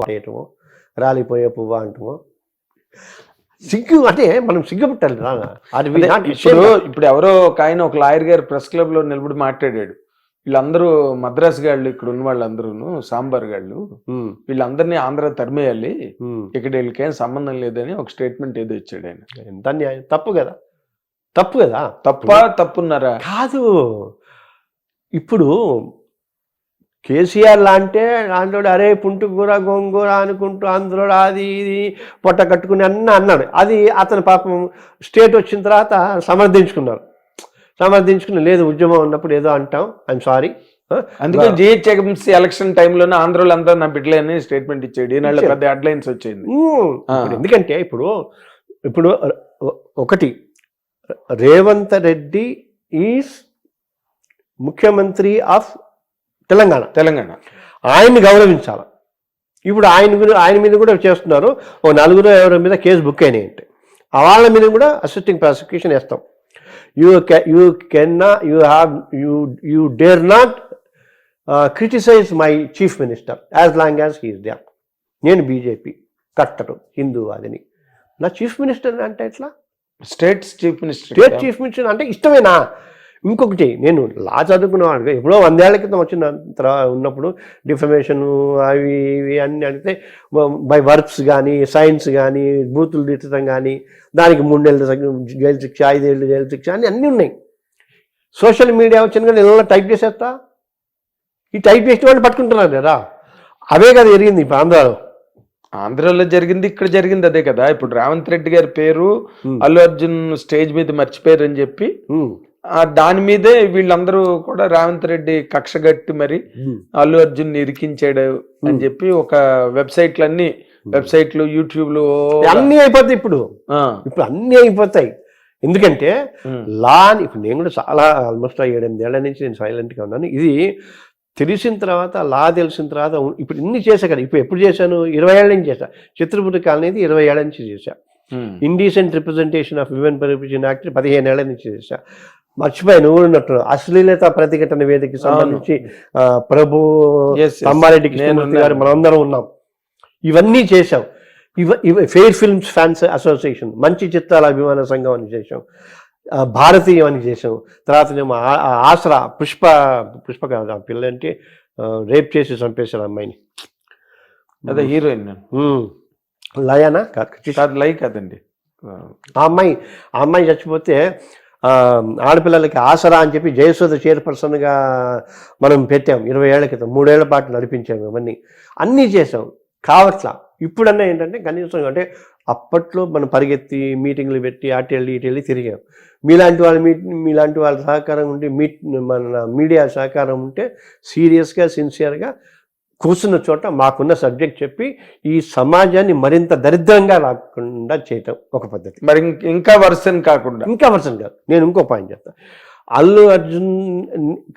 చేయటము రాలిపోయే పువ్వు అంటము. సిగ్గు అంటే మనం సిగ్గుపట్టాలి రా. అది ఇప్పుడు. ఇప్పుడు ఎవరో ఒక ఆయన ఒక లాయర్ గారు ప్రెస్ క్లబ్లో నిలబడి మాట్లాడాడు. వీళ్ళందరూ మద్రాస్ గాళ్ళు ఇక్కడ ఉన్న వాళ్ళందరూ సాంబార్ గాళ్ళు వీళ్ళందరినీ ఆంధ్ర తరిమేయాలి. ఇక్కడ వీళ్ళకేం సంబంధం లేదని ఒక స్టేట్మెంట్ ఏదో ఇచ్చాడు ఆయన. అన్యాయం? తప్పు కదా? తప్పు కదా? తప్ప తప్పున్నారా? కాదు. ఇప్పుడు కేసీఆర్ లాంటే దాంట్లో అరే పుంటుకూర గోంగూర అనుకుంటూ అందులో అది ఇది పొట్ట కట్టుకుని అన్న అన్నాడు. అది అతని పాపం స్టేట్ వచ్చిన తర్వాత సమర్థించుకున్నారు. సమర్థించుకుని లేదు ఉద్యమం ఉన్నప్పుడు ఏదో అంటాం ఐఎమ్ సారీ అందుకే జిహెచ్ఎంసీ ఎలక్షన్ టైంలోనే ఆంధ్రలో అంతా నా బిడ్డలే అని స్టేట్మెంట్ ఇచ్చాడు ఈనాళ్ళు. పెద్ద హెడ్లైన్స్ వచ్చింది. ఎందుకంటే ఇప్పుడు ఇప్పుడు ఒకటి రేవంత్ రెడ్డి ఈజ్ ముఖ్యమంత్రి ఆఫ్ తెలంగాణ. తెలంగాణ. ఆయన్ని గౌరవించాలి. ఇప్పుడు ఆయన ఆయన మీద కూడా చేస్తున్నారు. ఓ నలుగురు ఎవరి మీద కేసు బుక్ అయినాయి అంటే ఆ వాళ్ళ మీద కూడా అసిస్టింగ్ ప్రాసిక్యూషన్ వేస్తాం. You you can you have you you dare not criticise my chief minister as long as he's they నేను బీజేపీ కట్టరు హిందూవాదిని నా చీఫ్ మినిస్టర్ అంటే ఎట్లా? State chief minister state chief minister అంటే ఇష్టమేనా? ఇంకొకటి నేను లా చదువుకున్నవాడు ఎప్పుడో వందేళ్ళ క్రితం వచ్చిన తర్వాత ఉన్నప్పుడు డిఫమేషన్ అవి ఇవి అన్నీ అడిగితే బై వర్క్స్ కానీ సైన్స్ కానీ బూతులు తిట్టడం కానీ దానికి మూడు నెలల శిక్ష- జైలు శిక్ష ఐదేళ్ళు జైలు శిక్ష అని అన్నీ ఉన్నాయి. సోషల్ మీడియా వచ్చిన కానీ ఇలా టైప్ చేసేస్తా. ఈ టైప్ చేసిన వాళ్ళు పట్టుకుంటున్నారు కదా. అవే కదా జరిగింది ఇప్పుడు ఆంధ్రాలో. ఆంధ్రాలో జరిగింది ఇక్కడ జరిగింది అదే కదా. ఇప్పుడు రేవంత్ రెడ్డి గారి పేరు. అల్లు అర్జున్ స్టేజ్ మీద మర్చిపోయారు అని చెప్పి దాని మీదే వీళ్ళందరూ కూడా రేవంత్ రెడ్డి కక్షగట్టి మరి. అల్లు అర్జున్ ఇరికించాడు అని. చెప్పి ఒక వెబ్సైట్లన్నీ వెబ్సైట్లు యూట్యూబ్లు అన్నీ అయిపోతాయి ఇప్పుడు. ఇప్పుడు అన్నీ అయిపోతాయి. ఎందుకంటే లా అని ఇప్పుడు నేను కూడా చాలా ఆల్మోస్ట్ ఏడెనిమిది ఏళ్ళ నుంచి నేను సైలెంట్గా ఉన్నాను. ఇది తెలిసిన తర్వాత లా తెలిసిన తర్వాత ఇప్పుడు ఇన్ని చేశా కదా. ఇప్పుడు ఎప్పుడు చేశాను? ఇరవై ఏళ్ళ నుంచి చేశా. చిత్రపురి కాలనీ ఇరవై ఏళ్ళ నుంచి చేశా. Indecent representation of women permission act పదిహేను ఏళ్ళ నుంచి చేశా. మర్చిపోయి నువ్వు కూడా ఉన్నట్టు అశ్లీలత ప్రతిఘటన వేదికకి సంబంధించి ప్రభు నేను కృష్ణమూర్తి. గారు మనందరం ఉన్నాం. ఇవన్నీ చేశాం. ఇవ ఇవ ఫెయిర్ ఫిల్మ్స్ ఫ్యాన్స్ అసోసియేషన్ మంచి చిత్రాల అభిమాన సంఘం అని చేశాం. భారతీయం అని చేసాం తర్వాత ఆ ఆసరా పుష్ప పుష్ప కాదు ఆ పిల్ల అంటే రేప్ చేసి చంపేశారు అమ్మాయిని. అదే హీరోయిన్. లయానా? కాదు లైక్ కాదండి. ఆ అమ్మాయి ఆ అమ్మాయి చచ్చిపోతే ఆడపిల్లలకి ఆసరా అని చెప్పి జయసుధ చైర్పర్సన్గా మనం పెట్టాం ఇరవై ఏళ్ళ క్రితం మూడేళ్ళ పాటు నడిపించాము ఇవన్నీ. అన్నీ చేసాం కావట్లా? ఇప్పుడన్నా ఏంటంటే కనీసం అంటే అప్పట్లో మనం పరిగెత్తి మీటింగ్లు పెట్టి అటు వెళ్ళి ఇటు వెళ్ళి తిరిగాం. మీలాంటి వాళ్ళ మీ మీలాంటి వాళ్ళ సహకారం ఉంటే మీ మన మీడియా సహకారం ఉంటే సీరియస్గా సిన్సియర్గా కూర్చున్న చోట మాకున్న సబ్జెక్ట్ చెప్పి ఈ సమాజాన్ని మరింత దరిద్రంగా రాకుండా చేయటం ఒక పద్ధతి. మరి ఇంక- వర్షన్ కాకుండా. ఇంకా వర్షన్ కాదు. నేను ఇంకో పాయింట్ చెప్తాను అల్లు అర్జున్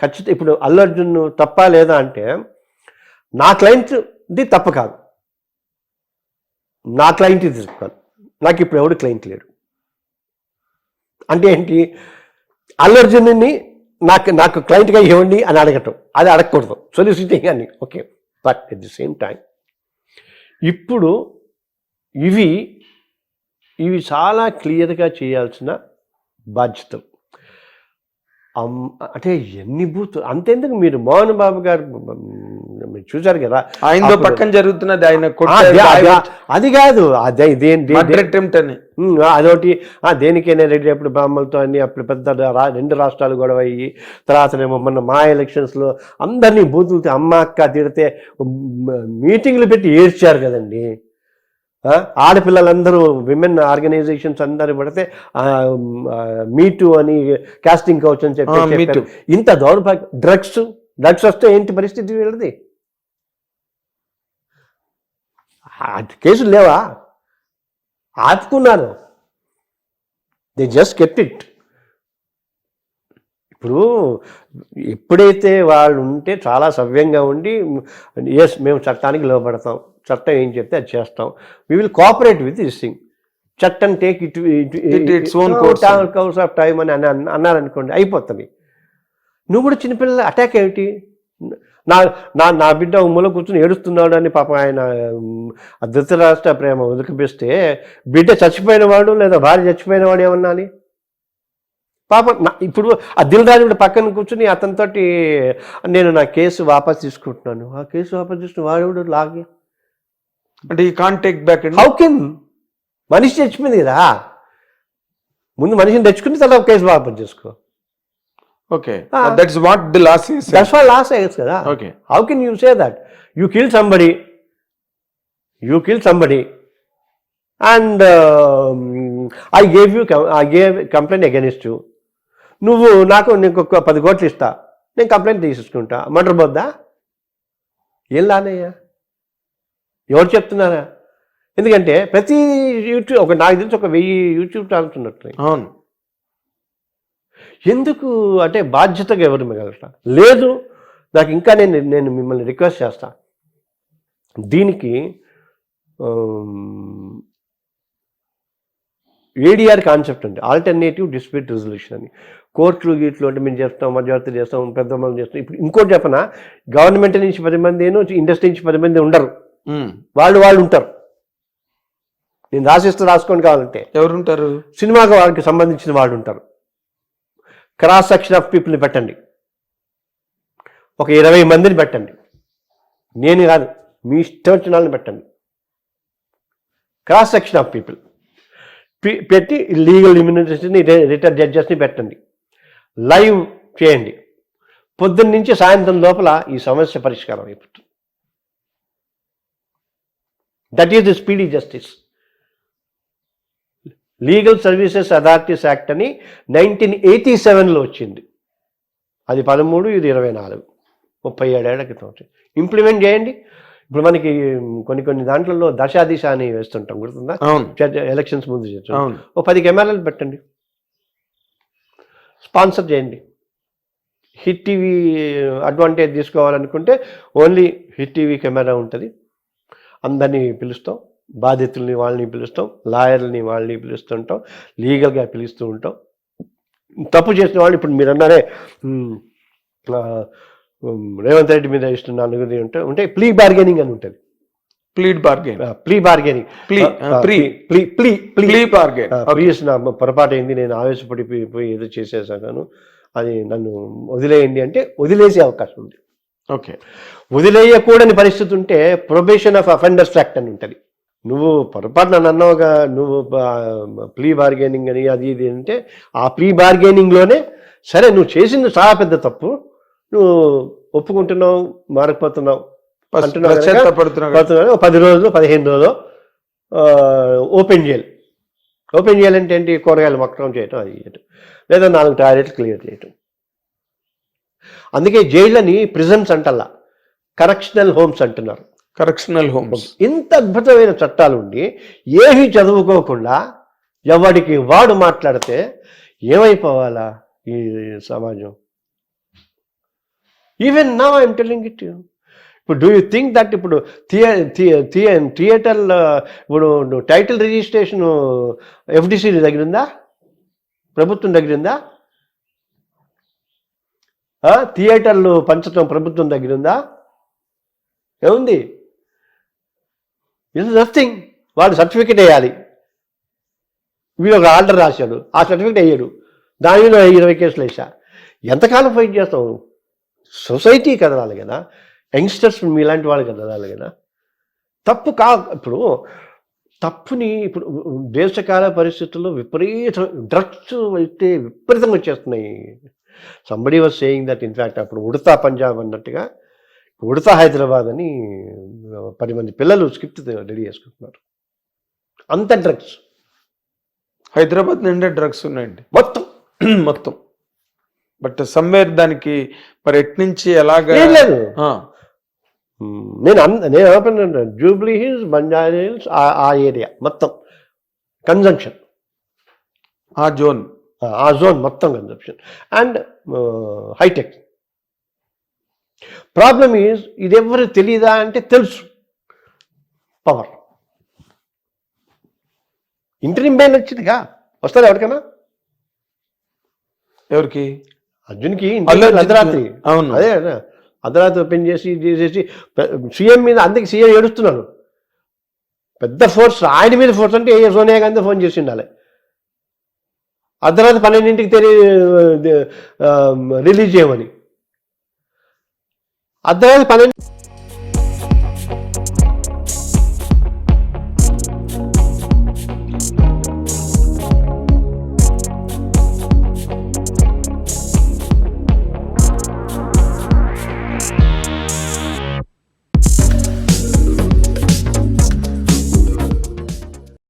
ఖచ్చితంగా ఇప్పుడు అల్లు అర్జున్ తప్ప లేదా అంటే నా క్లయింట్ ది తప్ప కాదు. నా క్లయింట్ ఇది కాదు. నాకు ఇప్పుడు ఎవడు క్లయింట్ లేడు. అంటే ఏంటి? అల్లు అర్జున్ని నాకు నాకు క్లయింట్గా ఇవ్వండి అని అడగటం. అది అడగకూడదు. సొలిసిటింగ్ అని okay but at the same time ఇప్పుడు ఇవి ఇవి చాలా క్లియర్గా చేయాల్సిన బాధ్యతలు అమ్- అంటే ఎన్ని బూత్ అంతెందుకు మీరు మోహన్ బాబు గారు మీరు చూశారు కదా? ఆయనతో పక్కన జరుగుతున్నది ఆయన అదే- కాదు అదే అటెంప్ట్ అని. అదొకటి. ఆ, దేనికైనా రెడ్డి అప్పుడు బ్రాహ్మణులతో అన్ని అప్పుడు పెద్ద రెండు రాష్ట్రాలు గొడవ అయ్యి తర్వాతనేమో మొన్న మా ఎలక్షన్స్లో అందరినీ బూతులతో అమ్మ అక్క తిడితే మీటింగ్లు పెట్టి ఏడ్చారు కదండి. ఆడపిల్లలందరూ విమెన్ ఆర్గనైజేషన్స్ అందరూ పడితే మీటు అని కాస్టింగ్ కౌచ్ అని చెప్పి. ఇంత దౌర్భాగ్య డ్రగ్స్ డ్రగ్స్ వస్తే ఏంటి పరిస్థితి వీళ్ళది ఆ, కేసులు లేవా? ఆపుకున్నారు దే జస్ట్ కెప్ట్ ఇట్ ఇప్పుడు ఎప్పుడైతే వాళ్ళు ఉంటే చాలా సవ్యంగా ఉండి ఎస్ మేము చట్టానికి లోపడతాం చట్టం ఏం చెప్తే అది చేస్తాం. We will cooperate with this thing చట్టం take it own course. Course of time అని అన్న- అన్నారనుకోండి అయిపోతుంది. నువ్వు కూడా చిన్నపిల్లల అటాక్ ఏమిటి? నా నా నా బిడ్డ ఉమ్మలో కూర్చుని ఏడుస్తున్నాడు అని పాపం ఆయన ధృతరాష్ట్ర ప్రేమ ఉదకపిస్తే బిడ్డ చచ్చిపోయిన వాడు లేదా భార్య చచ్చిపోయిన వాడు ఏమన్నాని పాపం నా- ఇప్పుడు ఆ దిల్ రాజు కూడా పక్కన కూర్చుని అతనితోటి నేను నా కేసు వాపస్ తీసుకుంటున్నాను. ఆ కేసు వాపస్ తీసుకుని వాడు లాగే. అంటే ఈ can't take back how can మనిషి చచ్చిపోయింది కదా? ముందు మనిషిని తెచ్చుకుని తర్వాత కేసు వాపస్ చేసుకో. Okay. Ah. That's what the last is that's why loss అయ్యచ్చు కదా? Okay how can you say that you kill somebody you kill somebody and I gave you I gave complaint against you నువ్వు నాకు నీకు ఒక పది కోట్లు ఇస్తా. నేను complaint తీసేసుకుంటా. Matar పోద్దా? ఏం లానయ్యా ఎవరు చెప్తున్నారా? ఎందుకంటే ప్రతి యూట్యూబ్ ఒక నాకు తెలిసి ఒక వెయ్యి యూట్యూబ్ ఛానల్స్ ఉన్నట్టు అవును. ఎందుకు అంటే బాధ్యతగా ఎవరు మిగలట లేదు నాకు ఇంకా నేను నేను మిమ్మల్ని రిక్వెస్ట్ చేస్తా. దీనికి ఏడిఆర్ కాన్సెప్ట్ ఉంది. ఆల్టర్నేటివ్ డిస్ప్యూట్ రెజల్యూషన్ అని. కోర్టులు గీట్లు అంటే మేము చేస్తాం మధ్యవర్తి చేస్తాం పెద్ద మంది చేస్తాం. ఇప్పుడు ఇంకోటి చెప్పనా? గవర్నమెంట్ నుంచి పది మంది ఇండస్ట్రీ నుంచి పది మంది ఉండరు. వాళ్ళు వాళ్ళు ఉంటారు. నేను రాసిస్తూ రాసుకోండి కావాలంటే. ఎవరుంటారు? సినిమాకి వాళ్ళకి సంబంధించిన వాళ్ళు ఉంటారు. క్రాస్ సెక్షన్ ఆఫ్ పీపుల్ని పెట్టండి. ఒక ఇరవై మందిని పెట్టండి. నేను కాదు మీ ఇష్టం వచ్చిన వాళ్ళని పెట్టండి. Cross section of people. పెట్టి లీగల్ ఇమ్యూనిటీస్ని రిటైర్ జడ్జెస్ని పెట్టండి. లైవ్ చేయండి. పొద్దున్న నుంచి సాయంత్రం లోపల ఈ సమస్య పరిష్కారం అయిపోతుంది. That is the speedy justice. Legal services authorities act అని నైన్టీన్ ఎయిటీ సెవెన్లో వచ్చింది. అది పదమూడు ఇది ఇరవై నాలుగు. ముప్పై ఏడేళ్ళ క్రితం వచ్చింది. ఇంప్లిమెంట్ చేయండి. ఇప్పుడు మనకి కొన్ని కొన్ని దాంట్లలో దశా దిశ అని వేస్తుంటాం గుర్తుందా? ఎలక్షన్స్ ముందు చేస్తాం ఓ పది కెమెరాలు పెట్టండి. స్పాన్సర్ చేయండి. హిట్ టీవీ అడ్వాంటేజ్ తీసుకోవాలనుకుంటే ఓన్లీ హిట్ టీవీ కెమెరా ఉంటుంది. అందరినీ పిలుస్తాం. బాధితుల్ని వాళ్ళని పిలుస్తాం లాయర్ని వాళ్ళని పిలుస్తుంటాం లీగల్గా పిలుస్తూ ఉంటాం. తప్పు చేసిన వాళ్ళు ఇప్పుడు మీరు అన్నారే రేవంత్ రెడ్డి మీద ఇష్టం నలుగురి ఉంటే ఉంటే ప్లీ బార్గెనింగ్ అని ఉంటుంది. Plead bargain plea bargaining. uh, pre. Plea plea plea plea. Bargain please నా పొరపాటు అయింది నేను ఆవేశపడి పోయి- పోయి ఏదో చేసేసాను అది నన్ను వదిలేయండి అంటే వదిలేసే అవకాశం ఉంది. ఓకే. వదిలేయకూడని పరిస్థితి ఉంటే ప్రొబేషన్ ఆఫ్ అఫెండర్స్ యాక్ట్ అని ఉంటుంది. నువ్వు పొరపాటు నన్ను అన్నావుగా నువ్వు ప్లీ బార్గెనింగ్ అని అది ఇది అంటే ఆ ప్లీ బార్గెనింగ్లోనే సరే నువ్వు చేసింది చాలా పెద్ద తప్పు. నువ్వు ఒప్పుకుంటున్నావు మారకపోతున్నావు. అంటున్నావు పది రోజులు పదిహేను రోజులు ఓపెన్ చేయాలి. ఓపెన్ చేయాలంటే ఏంటి? కూరగాయలు మొక్కడం చేయటం అది చేయటం. లేదా నాలుగు టాయిలెట్లు క్లియర్ చేయటం. అందుకే జైళ్ళని ప్రిజన్స్ అంటల్లా. కరెక్షనల్ హోమ్స్ అంటున్నారు. కరెక్షనల్ హోమ్స్ ఇంత అద్భుతమైన చట్టాలు ఉండి ఏమీ చదువుకోకుండా ఎవడికి వాడు మాట్లాడితే ఏమైపోవాలా ఈ సమాజం? ఈవెన్ నా ఐఎమ్ టెలింగ్ ఇట్ ఇప్పుడు డూ యూ థింక్ దట్ ఇప్పుడు థియే థియేటర్ ఇప్పుడు టైటిల్ రిజిస్ట్రేషన్ ఎఫ్డిసి దగ్గర ఉందా ప్రభుత్వం దగ్గర ఉందా ఆ, థియేటర్లు పంచడం ప్రభుత్వం దగ్గర ఉందా ఏముంది? ఇస్ నథింగ్ వాడు సర్టిఫికేట్ వేయాలి. వీడు ఒక ఆర్డర్ రాశాడు. ఆ సర్టిఫికేట్ వేయడు. దాని మీద ఇరవై కేసులు వేసా ఎంతకాలం ఫైట్ చేస్తావు? సొసైటీ కదలాలి కదా. యంగ్స్టర్స్ మీలాంటి వాళ్ళు కదలాలి కదా. తప్పు కా ఇప్పుడు తప్పుని ఇప్పుడు దేశకాల పరిస్థితుల్లో విపరీతం డ్రగ్స్ అయితే విపరీతంగా వచ్చేస్తున్నాయి. Somebody was saying that in fact అప్పుడు ఉడతా పంజాబ్ అన్నట్టుగా ఉడతా హైదరాబాద్ అని పది మంది పిల్లలు స్క్రిప్ట్ రెడీ చేసుకుంటున్నారు. అంత డ్రగ్స్. హైదరాబాద్ నిండా డ్రగ్స్ ఉన్నాయండి. మొత్తం. మొత్తం. బట్ సమ్వేర్ దానికి మరి ఎట్నుంచి ఎలాగా లేదు. నేను నేను ఏమంటున్నాను జూబ్లీ హిల్స్ బంజారా హిల్స్ ఆ- ఆ ఏరియా మొత్తం. కన్జంక్షన్ ఆ జోన్. ఆ జోన్ మొత్తం consumption. And hitech. Problem is ఇది ఎవరు తెలియదా అంటే తెలుసు. పవర్ ఇంటర్వ్యూ బెయిల్ వచ్చిందిగా? వస్తుంది ఎవరికైనా? ఎవరికి? అర్జున్కి అర్ధరాత్రి. అవును. అదే అర్ధరాత్రి ఓపెన్ చేసి చేసేసి సీఎం మీద అందుకే సీఎం ఏడుస్తున్నాడు. పెద్ద ఫోర్స్ ఆయన మీద ఫోర్స్ అంటే ఏ సోనియా గాంధీ ఫోన్ చేసి ఉండాలి. అర్ధరాత్రి పన్నెండింటికి తెలి రిలీజ్ చేయమని. అర్ధరాత్రి పన్నెండు